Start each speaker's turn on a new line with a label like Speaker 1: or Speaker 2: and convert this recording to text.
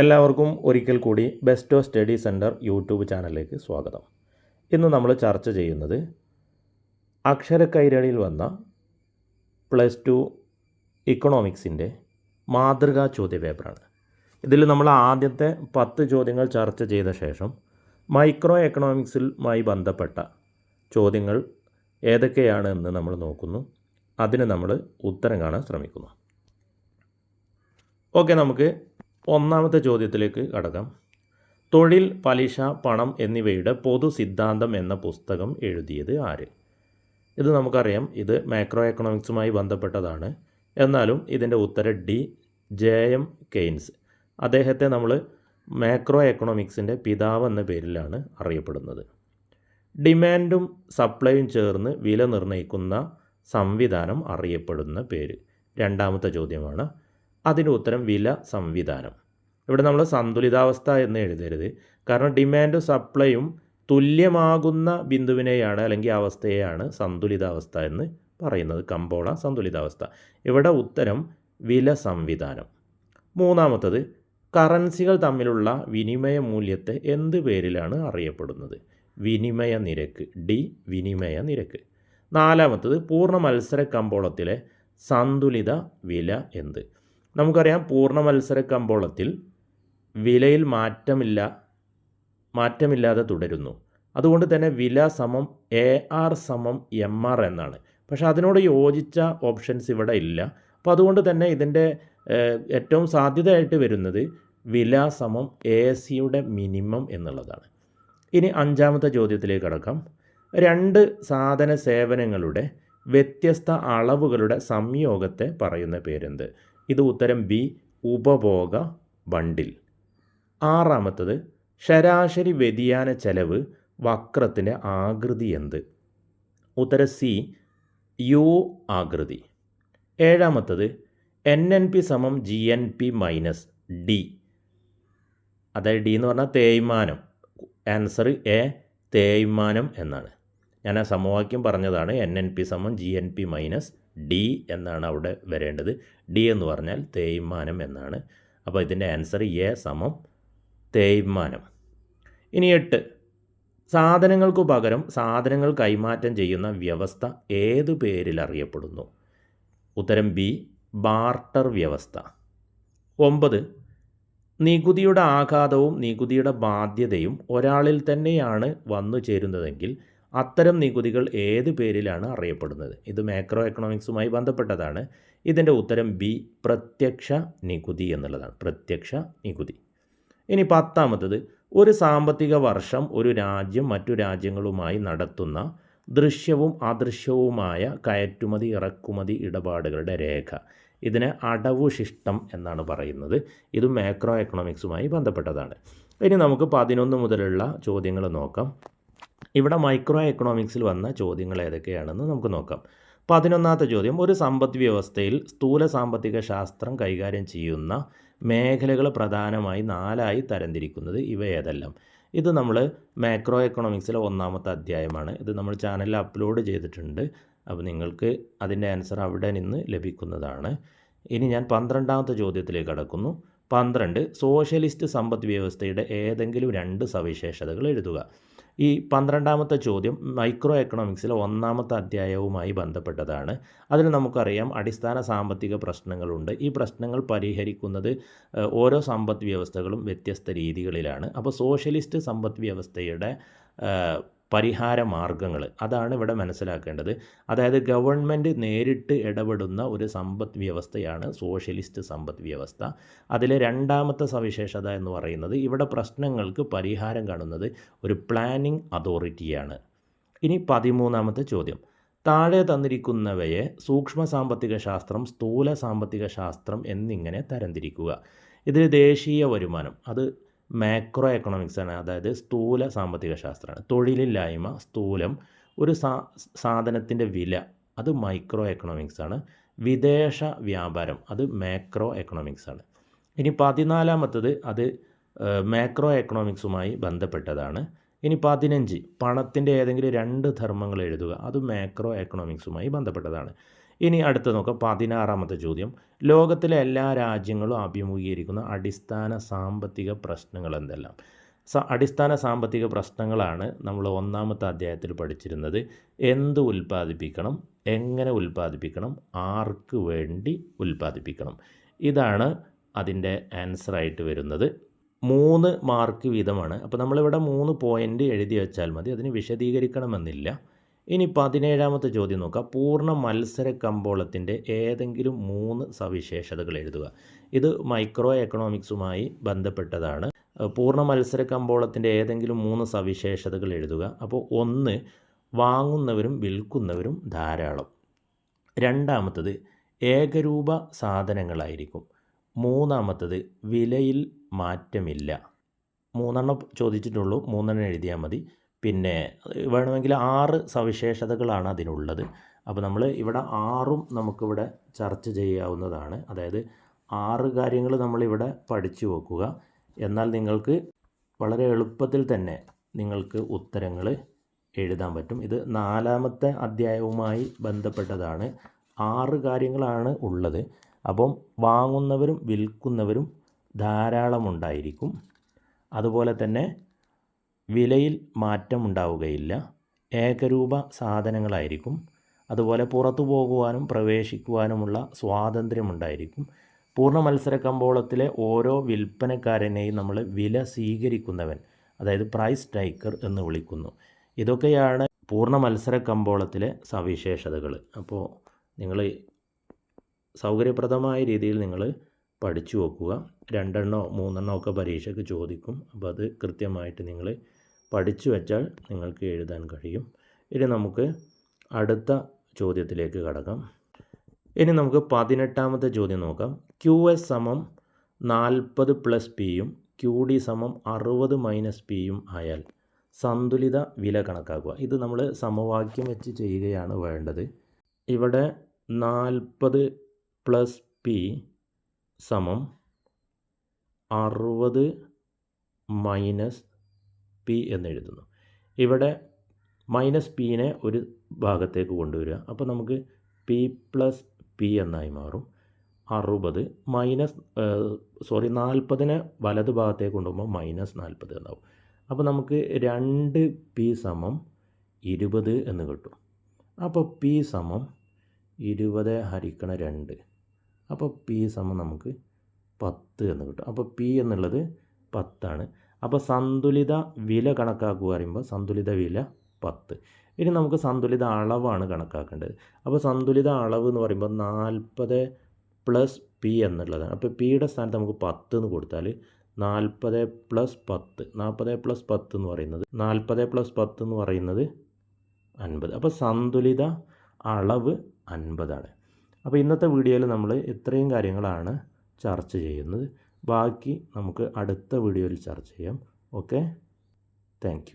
Speaker 1: എല്ലാവർക്കും ഒരിക്കൽ കൂടി ബെസ്റ്റോ സ്റ്റഡി സെന്റർ യൂട്യൂബ് ചാനലിലേക്ക് സ്വാഗതം. ഇന്ന് നമ്മൾ ചർച്ച ചെയ്യുന്നത് അക്ഷരക്കൈരളിയിൽ വന്ന പ്ലസ് ടു ഇക്കണോമിക്സിന്റെ മാതൃകാ ചോദ്യപേപ്പറാണ്. ഇതിൽ നമ്മൾ ആദ്യത്തെ പത്ത് ചോദ്യങ്ങൾ ചർച്ച ചെയ്ത ശേഷം മൈക്രോ എക്കണോമിക്സുമായി ബന്ധപ്പെട്ട ചോദ്യങ്ങൾ ഏതൊക്കെയാണ് എന്ന് നമ്മൾ നോക്കുന്നു. അതിന് നമ്മൾ ഉത്തരം കാണാൻ ശ്രമിക്കുന്നു. ഓക്കെ നമുക്ക് ഒന്നാമത്തെ ചോദ്യത്തിലേക്ക് കടക്കാം. തൊഴിൽ പലിശ പണം എന്നിവയുടെ പൊതു സിദ്ധാന്തം എന്ന പുസ്തകം എഴുതിയത് ആര്? ഇത് നമുക്കറിയാം. ഇത് മാക്രോ എക്കണോമിക്സുമായി ബന്ധപ്പെട്ടതാണ്. എന്നാലും ഇതിന്റെ ഉത്തരം ഡി. ജെ. എം. കെയ്ൻസ്. അദ്ദേഹത്തെ നമ്മൾ മാക്രോ എക്കണോമിക്സിന്റെ പിതാവ് എന്ന പേരിലാണ് അറിയപ്പെടുന്നത്. ഡിമാൻഡും സപ്ലൈയും ചേർന്ന് വില നിർണയിക്കുന്ന സംവിധാനം അറിയപ്പെടുന്ന പേര്. രണ്ടാമത്തെ ചോദ്യമാണ് അതിന്റെ ഉത്തരം വില സംവിധാനം. ഇവിടെ നമ്മൾ സന്തുലിതാവസ്ഥ എന്ന് എഴുതരുത്. കാരണം ഡിമാൻഡും സപ്ലൈയും തുല്യമാകുന്ന ബിന്ദുവിനെയാണ് അല്ലെങ്കിൽ അവസ്ഥയെയാണ് സന്തുലിതാവസ്ഥ എന്ന് പറയുന്നത്. കമ്പോള സന്തുലിതാവസ്ഥ. ഇവിടെ ഉത്തരം വില സംവിധാനം. മൂന്നാമത്തത് കറൻസികൾ തമ്മിലുള്ള വിനിമയ മൂല്യത്തെ എന്ത് പേരിലാണ് അറിയപ്പെടുന്നത്? വിനിമയ നിരക്ക്. ഡി വിനിമയ നിരക്ക്. നാലാമത്തത് പൂർണ മത്സര കമ്പോളത്തിലെ സന്തുലിത വില എന്ത്? നമുക്കറിയാം പൂർണ മത്സര കമ്പോളത്തിൽ വിലയിൽ മാറ്റമില്ല മാറ്റമില്ലാതെ തുടരുന്നു. അതുകൊണ്ട് തന്നെ വില സമം എ ആർ സമം എം ആർ എന്നാണ്. പക്ഷേ അതിനോട് യോജിച്ച ഓപ്ഷൻസ് ഇവിടെ ഇല്ല. അപ്പോൾ അതുകൊണ്ട് തന്നെ ഇതിന്റെ ഏറ്റവും സാധ്യതയായിട്ട് വരുന്നത് വില സമം എ സിയുടെ മിനിമം എന്നുള്ളതാണ്. ഇനി അഞ്ചാമത്തെ ചോദ്യത്തിലേക്ക് കടക്കാം. രണ്ട് സാധന സേവനങ്ങളുടെ വ്യത്യസ്ത അളവുകളുടെ സംയോഗത്തെ പറയുന്ന പേരെന്ത്? ഇത് ഉത്തരം ബി ഉപഭോഗ ബണ്ടിൽ. ആറാമത്തത് ശരാശരി വ്യതിയാന ചെലവ് വക്രത്തിന്റെ ആകൃതി എന്ത്? ഉത്തരം സി യു ആകൃതി. ഏഴാമത്തത് എൻ എൻ പി സമം G N P minus D. അതായത് ഡി എന്ന് പറഞ്ഞാൽ തേയ്മാനം. ആൻസർ എ തേയ്മാനം എന്നാണ്. ഞാൻ ആ സമവാക്യം പറഞ്ഞതാണ് എൻ എൻ പി സമം G N P minus D എന്നാണ് അവിടെ വരേണ്ടത്. ഡി എന്ന് പറഞ്ഞാൽ തേയ്മാനം എന്നാണ്. അപ്പോൾ ഇതിന്റെ ആൻസർ എ സമം തേയ്മാനം. ഇനി എട്ട്. സാധനങ്ങൾക്ക് പകരം സാധനങ്ങൾ കൈമാറ്റം ചെയ്യുന്ന വ്യവസ്ഥ ഏതു പേരിൽ അറിയപ്പെടുന്നു? ഉത്തരം ബി ബാർട്ടർ വ്യവസ്ഥ. ഒമ്പത്. നികുതിയുടെ ആഘാതവും നികുതിയുടെ ബാധ്യതയും ഒരാളിൽ തന്നെയാണ് വന്നു ചേരുന്നതെങ്കിൽ അത്തരം നികുതികൾ ഏത് പേരിലാണ് അറിയപ്പെടുന്നത്? ഇത് മാക്രോ എക്കണോമിക്സുമായി ബന്ധപ്പെട്ടതാണ്. ഇതിന്റെ ഉത്തരം ബി പ്രത്യക്ഷ നികുതി എന്നുള്ളതാണ്. പ്രത്യക്ഷ നികുതി. ഇനി പത്താമത്തത് ഒരു സാമ്പത്തിക വർഷം ഒരു രാജ്യം മറ്റു രാജ്യങ്ങളുമായി നടത്തുന്ന ദൃശ്യവും അദൃശ്യവുമായ കയറ്റുമതി ഇറക്കുമതി ഇടപാടുകളുടെ രേഖ. ഇതിനെ അടവു ശിഷ്ടം എന്നാണ് പറയുന്നത്. ഇത് മാക്രോ എക്കണോമിക്സുമായി ബന്ധപ്പെട്ടതാണ്. ഇനി നമുക്ക് പതിനൊന്ന് മുതലുള്ള ചോദ്യങ്ങൾ നോക്കാം. ഇവിടെ മൈക്രോ എക്കണോമിക്സിൽ വന്ന ചോദ്യങ്ങൾ ഏതൊക്കെയാണെന്ന് നമുക്ക് നോക്കാം. പതിനൊന്നാമത്തെ ചോദ്യം ഒരു സമ്പദ് വ്യവസ്ഥയിൽ സ്ഥൂല സാമ്പത്തിക ശാസ്ത്രം കൈകാര്യം ചെയ്യുന്ന മേഖലകൾ പ്രധാനമായി നാലായി തരംതിരിക്കുന്നത് ഇവ ഏതെല്ലാം? ഇത് നമ്മൾ മാക്രോ എക്കണോമിക്സിലെ ഒന്നാമത്തെ അധ്യായമാണ്. ഇത് നമ്മൾ ചാനലിൽ അപ്ലോഡ് ചെയ്തിട്ടുണ്ട്. അപ്പോൾ നിങ്ങൾക്ക് അതിന്റെ ആൻസർ അവിടെ നിന്ന് ലഭിക്കുന്നതാണ്. ഇനി ഞാൻ പന്ത്രണ്ടാമത്തെ ചോദ്യത്തിലേക്ക് കടക്കുന്നു. പന്ത്രണ്ട് സോഷ്യലിസ്റ്റ് സമ്പദ് വ്യവസ്ഥയുടെ ഏതെങ്കിലും രണ്ട് സവിശേഷതകൾ എഴുതുക. ഈ പന്ത്രണ്ടാമത്തെ ചോദ്യം മൈക്രോ എക്കണോമിക്സിലെ ഒന്നാമത്തെ അധ്യായവുമായി ബന്ധപ്പെട്ടതാണ്. അതിൽ നമുക്കറിയാം അടിസ്ഥാന സാമ്പത്തിക പ്രശ്നങ്ങളുണ്ട്. ഈ പ്രശ്നങ്ങൾ പരിഹരിക്കുന്നത് ഓരോ സമ്പദ് വ്യവസ്ഥകളും വ്യത്യസ്ത രീതികളിലാണ്. അപ്പോൾ സോഷ്യലിസ്റ്റ് സമ്പദ് വ്യവസ്ഥയുടെ പരിഹാര മാർഗങ്ങൾ അതാണ് ഇവിടെ മനസ്സിലാക്കേണ്ടത്. അതായത് ഗവൺമെന്റ് നേരിട്ട് ഇടപെടുന്ന ഒരു സമ്പദ് വ്യവസ്ഥയാണ് സോഷ്യലിസ്റ്റ് സമ്പദ് വ്യവസ്ഥ. അതിലെ രണ്ടാമത്തെ സവിശേഷത എന്ന് പറയുന്നത് ഇവിടെ പ്രശ്നങ്ങൾക്ക് പരിഹാരം കാണുന്നത് ഒരു പ്ലാനിംഗ് അതോറിറ്റിയാണ്. ഇനി പതിമൂന്നാമത്തെ ചോദ്യം. താഴെ തന്നിരിക്കുന്നവയെ സൂക്ഷ്മ സാമ്പത്തിക ശാസ്ത്രം സ്ഥൂല സാമ്പത്തിക ശാസ്ത്രം എന്നിങ്ങനെ തരംതിരിക്കുക. ഇതിൽ ദേശീയ വരുമാനം. അത് മാക്രോ എക്കണോമിക്സ് ആണ്. അതായത് സ്ഥൂല സാമ്പത്തിക ശാസ്ത്രമാണ്. തൊഴിലില്ലായ്മ സ്ഥൂലം ഒരു സാ സാധനത്തിന്റെ വില അത് മൈക്രോ എക്കണോമിക്സ് ആണ്. വിദേശ വ്യാപാരം അത് മാക്രോ എക്കണോമിക്സ് ആണ്. ഇനി പതിനാലാമത്തത് അത് മാക്രോ എക്കണോമിക്സുമായി ബന്ധപ്പെട്ടതാണ്. ഇനി പതിനഞ്ച് പണത്തിന്റെ ഏതെങ്കിലും രണ്ട് ധർമ്മങ്ങൾ എഴുതുക അത് മാക്രോ എക്കണോമിക്സുമായി ബന്ധപ്പെട്ടതാണ്. ഇനി അടുത്ത് നോക്കാം. പതിനാറാമത്തെ ചോദ്യം. ലോകത്തിലെ എല്ലാ രാജ്യങ്ങളും അഭിമുഖീകരിക്കുന്ന അടിസ്ഥാന സാമ്പത്തിക പ്രശ്നങ്ങൾ എന്തെല്ലാം? സ അടിസ്ഥാന സാമ്പത്തിക പ്രശ്നങ്ങളാണ് നമ്മൾ ഒന്നാമത്തെ അധ്യായത്തിൽ പഠിച്ചിരുന്നത്. എന്ത് ഉൽപ്പാദിപ്പിക്കണം? എങ്ങനെ ഉൽപ്പാദിപ്പിക്കണം? ആർക്ക് വേണ്ടി ഉൽപ്പാദിപ്പിക്കണം? ഇതാണ് അതിന്റെ ആൻസറായിട്ട് വരുന്നത്. മൂന്ന് മാർക്ക് വീതമാണ്. അപ്പോൾ നമ്മളിവിടെ മൂന്ന് പോയിന്റ് എഴുതി വെച്ചാൽ മതി. അതിന് വിശദീകരിക്കണമെന്നില്ല. ഇനി പതിനേഴാമത്തെ ചോദ്യം നോക്കുക പൂർണ മത്സര കമ്പോളത്തിന്റെ ഏതെങ്കിലും മൂന്ന് സവിശേഷതകൾ എഴുതുക. ഇത് മൈക്രോ എക്കണോമിക്സുമായി ബന്ധപ്പെട്ടതാണ്. പൂർണ മത്സര കമ്പോളത്തിന്റെ ഏതെങ്കിലും മൂന്ന് സവിശേഷതകൾ എഴുതുക. അപ്പോൾ ഒന്ന് വാങ്ങുന്നവരും വിൽക്കുന്നവരും ധാരാളം. രണ്ടാമത്തത് ഏകരൂപ സാധനങ്ങളായിരിക്കും. മൂന്നാമത്തത് വിലയിൽ മാറ്റമില്ല. മൂന്നെണ്ണം ചോദിച്ചിട്ടുള്ളൂ. മൂന്നെണ്ണം എഴുതിയാൽ മതി. പിന്നെ വേണമെങ്കിൽ ആറ് സവിശേഷതകളാണ് അതിനുള്ളത്. അപ്പോൾ നമ്മൾ ഇവിടെ ആറും നമുക്കിവിടെ ചർച്ച ചെയ്യാവുന്നതാണ്. അതായത് ആറ് കാര്യങ്ങൾ നമ്മളിവിടെ പഠിച്ചു വെക്കുക. എന്നാൽ നിങ്ങൾക്ക് വളരെ എളുപ്പത്തിൽ തന്നെ നിങ്ങൾക്ക് ഉത്തരങ്ങൾ എഴുതാൻ പറ്റും. ഇത് നാലാമത്തെ അധ്യായവുമായി ബന്ധപ്പെട്ടതാണ്. ആറ് കാര്യങ്ങളാണ് ഉള്ളത്. അപ്പം വാങ്ങുന്നവരും വിൽക്കുന്നവരും ധാരാളമുണ്ടായിരിക്കും അതുപോലെ തന്നെ വിലയിൽ മാറ്റം ഉണ്ടാവുകയില്ല. ഏകരൂപ സാധനങ്ങളായിരിക്കും. അതുപോലെ പുറത്തു പോകുവാനും പ്രവേശിക്കുവാനുമുള്ള സ്വാതന്ത്ര്യമുണ്ടായിരിക്കും പൂർണ മത്സര കമ്പോളത്തിലെ ഓരോ വിൽപ്പനക്കാരനെയും നമ്മൾ വില സ്വീകരിക്കുന്നവൻ അതായത് പ്രൈസ് ടൈക്കർ എന്ന് വിളിക്കുന്നു. ഇതൊക്കെയാണ് പൂർണ മത്സര കമ്പോളത്തിലെ സവിശേഷതകൾ. അപ്പോൾ നിങ്ങൾ സൗകര്യപ്രദമായ രീതിയിൽ നിങ്ങൾ പഠിച്ചു വെക്കുക. രണ്ടെണ്ണോ മൂന്നെണ്ണോ ഒക്കെ പരീക്ഷയ്ക്ക് ചോദിക്കും. അപ്പോൾ അത് കൃത്യമായിട്ട് നിങ്ങൾ പഠിച്ചു വെച്ചാൽ നിങ്ങൾക്ക് എഴുതാൻ കഴിയും. ഇനി നമുക്ക് അടുത്ത ചോദ്യത്തിലേക്ക് കടക്കാം. ഇനി നമുക്ക് പതിനെട്ടാമത്തെ ചോദ്യം നോക്കാം. ക്യു എസ് സമം നാൽപ്പത് പ്ലസ് പിയും ക്യു ഡി സമം അറുപത് മൈനസ് പിയും ആയാൽ സന്തുലിത വില കണക്കാക്കുക. ഇത് നമ്മൾ സമവാക്യം വെച്ച് ചെയ്യുകയാണ് വേണ്ടത്. ഇവിടെ നാൽപ്പത് പ്ലസ് പി സമം അറുപത് മൈനസ് പി എന്നെഴുതുന്നു. ഇവിടെ മൈനസ് പിനെ ഒരു ഭാഗത്തേക്ക് കൊണ്ടുവരിക. അപ്പോൾ നമുക്ക് പി പ്ലസ് പി എന്നായി മാറും. അറുപത് മൈനസ് സോറി നാൽപ്പതിനെ വലത് ഭാഗത്തേക്ക് കൊണ്ടുപോകുമ്പോൾ മൈനസ് നാൽപ്പത് എന്നാവും. അപ്പോൾ നമുക്ക് രണ്ട് പി സമം ഇരുപത് എന്ന് കിട്ടും. അപ്പോൾ പി സമം ഇരുപത് ഹരിക്കണ രണ്ട്. അപ്പോൾ പി സമം നമുക്ക് പത്ത് എന്ന് കിട്ടും. അപ്പോൾ പി എന്നുള്ളത് പത്താണ്. അപ്പോൾ സന്തുലിത വില കണക്കാക്കുക പറയുമ്പോൾ സന്തുലിത വില പത്ത്. ഇനി നമുക്ക് സന്തുലിത അളവാണ് കണക്കാക്കേണ്ടത്. അപ്പോൾ സന്തുലിത അളവ് എന്ന് പറയുമ്പോൾ നാൽപ്പത് പ്ലസ് പി എന്നുള്ളതാണ്. അപ്പോൾ പിയുടെ സ്ഥാനത്ത് നമുക്ക് പത്ത് എന്ന് കൊടുത്താൽ നാൽപ്പത് പ്ലസ് പത്ത്. നാൽപ്പത് പ്ലസ് പത്ത് എന്ന് പറയുന്നത് നാൽപ്പത് പ്ലസ് പത്ത് എന്ന് പറയുന്നത് അൻപത്. അപ്പോൾ സന്തുലിത അളവ് അൻപതാണ്. അപ്പോൾ ഇന്നത്തെ വീഡിയോയിൽ നമ്മൾ ഇത്രയും കാര്യങ്ങളാണ് ചർച്ച ചെയ്യുന്നത്. ബാക്കി നമുക്ക് അടുത്ത വീഡിയോയിൽ ചർച്ച ചെയ്യാം. Okay thank